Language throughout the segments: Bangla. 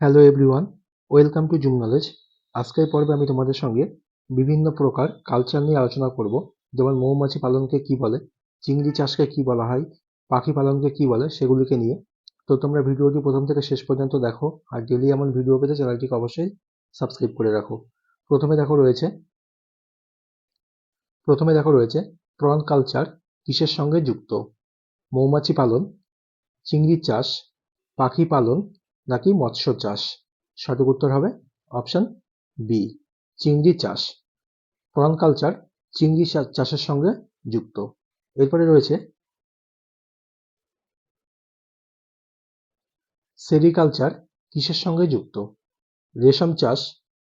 Hello everyone welcome to Zoom Knowledge আজকের পর্বে আমি তোমাদের সঙ্গে বিভিন্ন প্রকার কালচার নিয়ে আলোচনা করব। যেমন মৌমাছি পালনকে কি বলে, চিংড়ি চাষকে কি বলা হয়, পাখি পালনকে কি বলে, সেগুলিকে নিয়ে। তো তোমরা ভিডিওটি প্রথম থেকে শেষ পর্যন্ত দেখো, আর ডেলি এমন ভিডিও পেতে চ্যানেলটিকে অবশ্যই সাবস্ক্রাইব করে রাখো। প্রথমে দেখো রয়েছে, প্রথমে দেখো রয়েছে প্রন কালচার কিসের সঙ্গে যুক্ত? মৌমাছি পালন, চিংড়ি চাষ, পাখি পালন নাকি মৎস্য চাষ? সঠিক উত্তর হবে অপশন বি, চিংড়ি চাষ। প্রন কালচার চিংড়ি চাষের সঙ্গে যুক্ত। এরপরে রয়েছে সেরিকালচার কিসের সঙ্গে যুক্ত? রেশম চাষ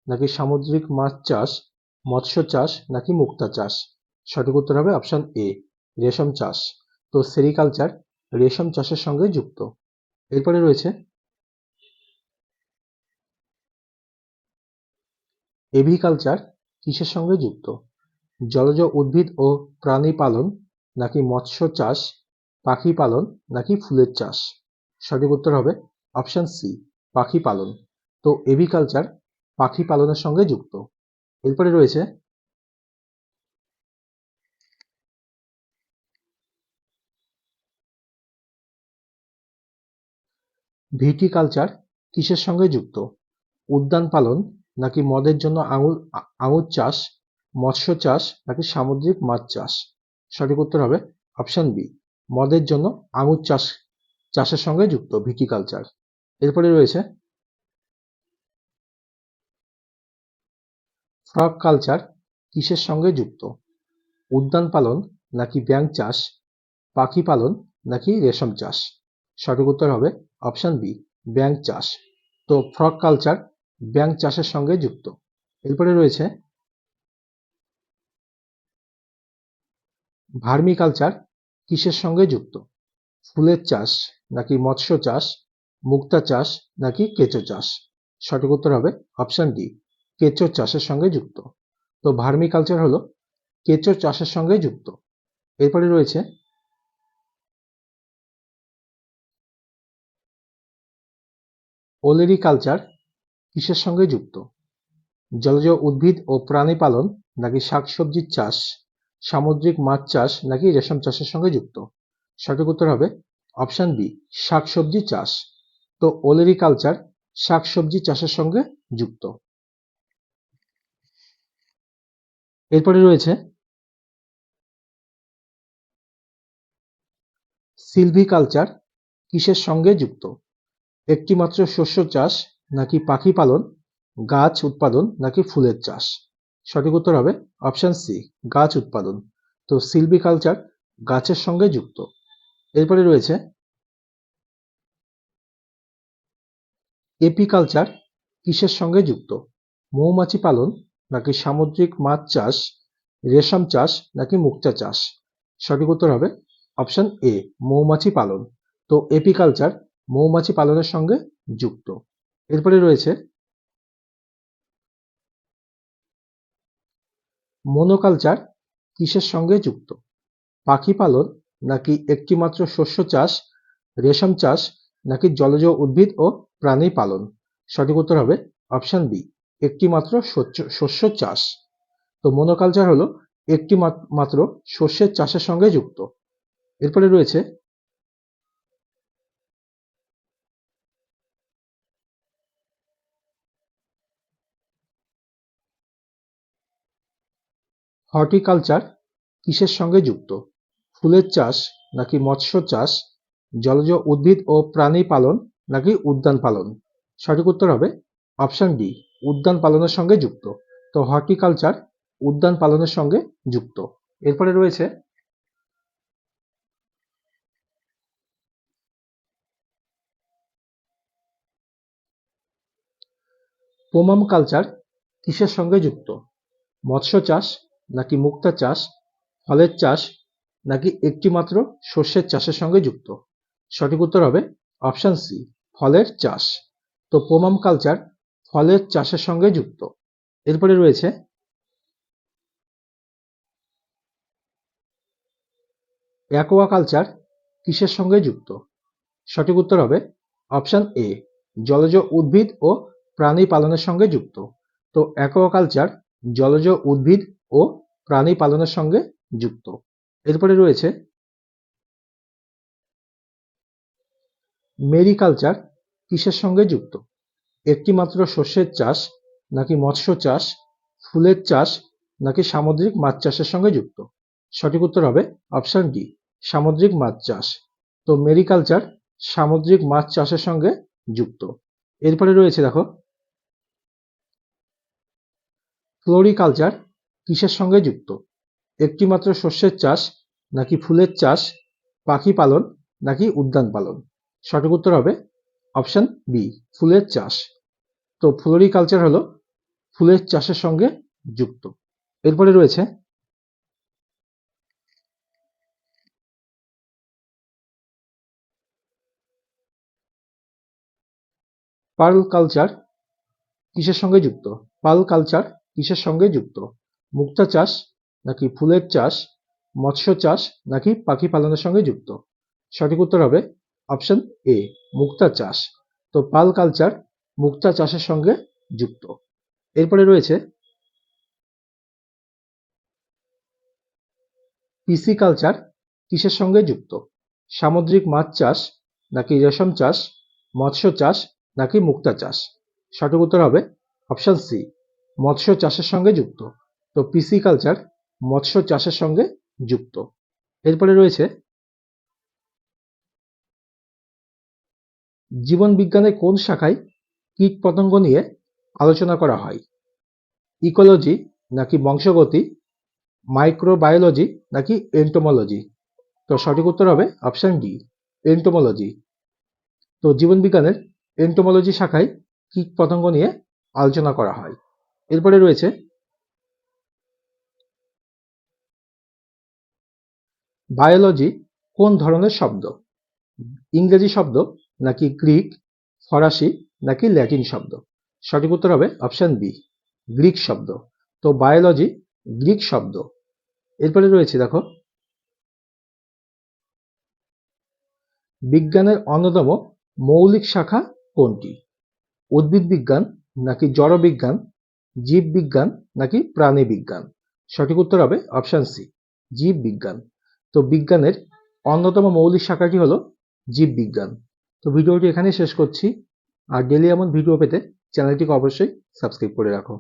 নাকি সামুদ্রিক মাছ চাষ, মৎস্য চাষ নাকি মুক্তা চাষ? সঠিক উত্তর হবে অপশন এ, রেশম চাষ। তো সেরিকালচার রেশম চাষের সঙ্গে যুক্ত। এরপরে রয়েছে এভিকালচার কিসের সঙ্গে যুক্ত? জলজ উদ্ভিদ ও প্রাণী পালন নাকি মৎস্য চাষ, পাখি পালন নাকি ফুলের চাষ? সঠিক উত্তর হবে অপশন সি পাখি পালন। তো এভিকালচার পাখি পালনের সঙ্গে যুক্ত। এরপরে রয়েছে ভিটিকালচার কিসের সঙ্গে যুক্ত? উদ্যান পালন নাকি মদের জন্য আঙুর আঙুর চাষ, মৎস্য চাষ নাকি সামুদ্রিক মাছ চাষ? সঠিক উত্তর হবে অপশন বি, মদের জন্য আঙুর চাষ, চাষের সঙ্গে যুক্ত ভিটিকালচার। এরপরে রয়েছে ফ্রগ কালচার কিসের সঙ্গে যুক্ত? উদ্যান পালন নাকি ব্যাঙ চাষ, পাখি পালন নাকি রেশম চাষ? সঠিক উত্তর হবে অপশন বি, ব্যাঙ চাষ। তো ফ্রগ কালচার ব্যাঙ চাষের সঙ্গে যুক্ত। এরপরে রয়েছে ভার্মি কালচার কিসের সঙ্গে যুক্ত? ফুলের চাষ নাকি মৎস্য চাষ, মুক্তা চাষ নাকি কেঁচো চাষ? সঠিক উত্তর হবে অপশন ডি, কেঁচো চাষের সঙ্গে যুক্ত। তো ভার্মি কালচার হলো কেঁচো চাষের সঙ্গে যুক্ত। এরপরে রয়েছে ওলেরি কালচার কিসের সঙ্গে যুক্ত? জলজ উদ্ভিদ ও প্রাণী পালন নাকি শাকসবজির চাষ? সামুদ্রিক মাছ চাষ নাকি রেশম চাষের সঙ্গে যুক্ত? সঠিক উত্তর হবে অপশন বি, শাকসবজি চাষ। তো ওলেরি কালচার শাকসবজি চাষের সঙ্গে যুক্ত। এরপরে রয়েছে সিলভিকালচার কিসের সঙ্গে যুক্ত? একটিমাত্র শস্য চাষ নাকি পাখি পালন, গাছ উৎপাদন নাকি ফুলের চাষ? সঠিক উত্তর হবে অপশন সি গাছ উৎপাদন। তো সিলভিকালচার গাছের সঙ্গে যুক্ত। এরপরে রয়েছে এপিকালচার কিসের সঙ্গে যুক্ত? মৌমাছি পালন নাকি সামুদ্রিক মাছ চাষ, রেশম চাষ নাকি মুক্তা চাষ? সঠিক উত্তর হবে অপশন এ মৌমাছি পালন। তো এপিকালচার মৌমাছি পালনের সঙ্গে যুক্ত। এরপরে রয়েছে মনোকালচার কিসের সঙ্গে যুক্ত? পাখি পালন নাকি একটিমাত্র শস্য চাষ, রেশম চাষ, নাকি জলজ উদ্ভিদ ও প্রাণী পালন? সঠিক উত্তর হবে অপশন বি, একটিমাত্র শস্য- চাষ। তো মনোকালচার হলো একটি মাত্র শস্যের চাষের সঙ্গে যুক্ত। এরপরে রয়েছে হর্টিকালচার কিসের সঙ্গে যুক্ত? ফুলের চাষ নাকি মৎস্য চাষ? জলজ উদ্ভিদ ও প্রাণী পালন নাকি উদ্যান পালন? সঠিক উত্তর হবে অপশন ডি, উদ্যান পালনের সঙ্গে যুক্ত। তো হর্টিকালচার উদ্যান পালনের সঙ্গে যুক্ত। এরপরে রয়েছে পোমাম কালচার কিসের সঙ্গে যুক্ত? মৎস্য চাষ নাকি মুক্তা চাষ, ফলের চাষ, নাকি একটিমাত্র শস্যের চাষের সঙ্গে যুক্ত? সঠিক উত্তর হবে অপশন সি, ফলের চাষ। তো পোমাম কালচার ফলের চাষের সঙ্গে যুক্ত। এরপরে রয়েছে অ্যাকোয়াকালচার কিসের সঙ্গে যুক্ত? সঠিক উত্তর হবে অপশন এ, জলজ উদ্ভিদ ও প্রাণী পালনের সঙ্গে যুক্ত। তো অ্যাকোয়াকালচার জলজ উদ্ভিদ ও প্রাণী পালনের সঙ্গে যুক্ত। এরপরে রয়েছে মেরিকালচার কিসের সঙ্গে যুক্ত? একটি মাত্র শস্যের চাষ নাকি মৎস্য চাষ, ফুলের চাষ নাকি সামুদ্রিক মাছ চাষের সঙ্গে যুক্ত? সঠিক উত্তর হবে অপশন ডি, সামুদ্রিক মাছ চাষ। তো মেরিকালচার সামুদ্রিক মাছ চাষের সঙ্গে যুক্ত। এরপরে রয়েছে দেখো, ফ্লোরিকালচার কিসের সঙ্গে যুক্ত? একটি মাত্র শস্যের চাষ, নাকি ফুলের চাষ, পাখি পালন, নাকি উদ্যান পালন? সঠিক উত্তর হবে অপশন বি, ফুলের চাষ। তো ফ্লোরিকালচার হলো ফুলের চাষের সঙ্গে যুক্ত। এরপরে রয়েছে পার্ল কালচার, কিসের সঙ্গে যুক্ত? পার্ল কালচার, কিসের সঙ্গে যুক্ত? মুক্তা চাষ নাকি ফুলের চাষ, মৎস্য চাষ নাকি পাখি পালনের সঙ্গে যুক্ত? সঠিক উত্তর হবে অপশন এ, মুক্তা চাষ। তো পাল কালচার মুক্তা চাষের সঙ্গে যুক্ত। এরপরে রয়েছে পিসি কালচার কিসের সঙ্গে যুক্ত? সামুদ্রিক মাছ চাষ নাকি রেশম চাষ, মৎস্য চাষ নাকি মুক্তা চাষ? সঠিক উত্তর হবে অপশন সি, মৎস্য চাষের সঙ্গে যুক্ত। তো পিসি কালচার মৎস্য চাষের সঙ্গে যুক্ত। এরপরে রয়েছে জীবন বিজ্ঞানের কোন শাখায় কীট পতঙ্গ নিয়ে আলোচনা করা হয়? ইকোলজি নাকি বংশগতি? মাইক্রোবায়োলজি নাকি এন্টোমোলজি তো সঠিক উত্তর হবে অপশন ডি এন্টোমোলজি তো জীবন বিজ্ঞানের এন্টোমোলজি শাখায় কীট পতঙ্গ নিয়ে আলোচনা করা হয়। এরপরে রয়েছে বায়োলজি কোন ধরনের শব্দ? ইংরেজি শব্দ নাকি গ্রিক ফরাসি নাকি ল্যাটিন শব্দ? সঠিক উত্তর হবে অপশন বি গ্রিক শব্দ। তো বায়োলজি গ্রিক শব্দ। এরপরে রয়েছে দেখো, বিজ্ঞানের অন্যতম মৌলিক শাখা কোনটি? উদ্ভিদ বিজ্ঞান নাকি জড়বিজ্ঞান জীববিজ্ঞান নাকি প্রাণী বিজ্ঞান? সঠিক উত্তর হবে অপশন সি জীব বিজ্ঞান। তো বিজ্ঞানের অন্যতম মৌলিক শাখাটি হলো জীববিজ্ঞান। তো ভিডিওটি এখানেই শেষ করছি। আর ডেলি এমন ভিডিও পেতে চ্যানেলটিকে অবশ্যই সাবস্ক্রাইব করে রাখো।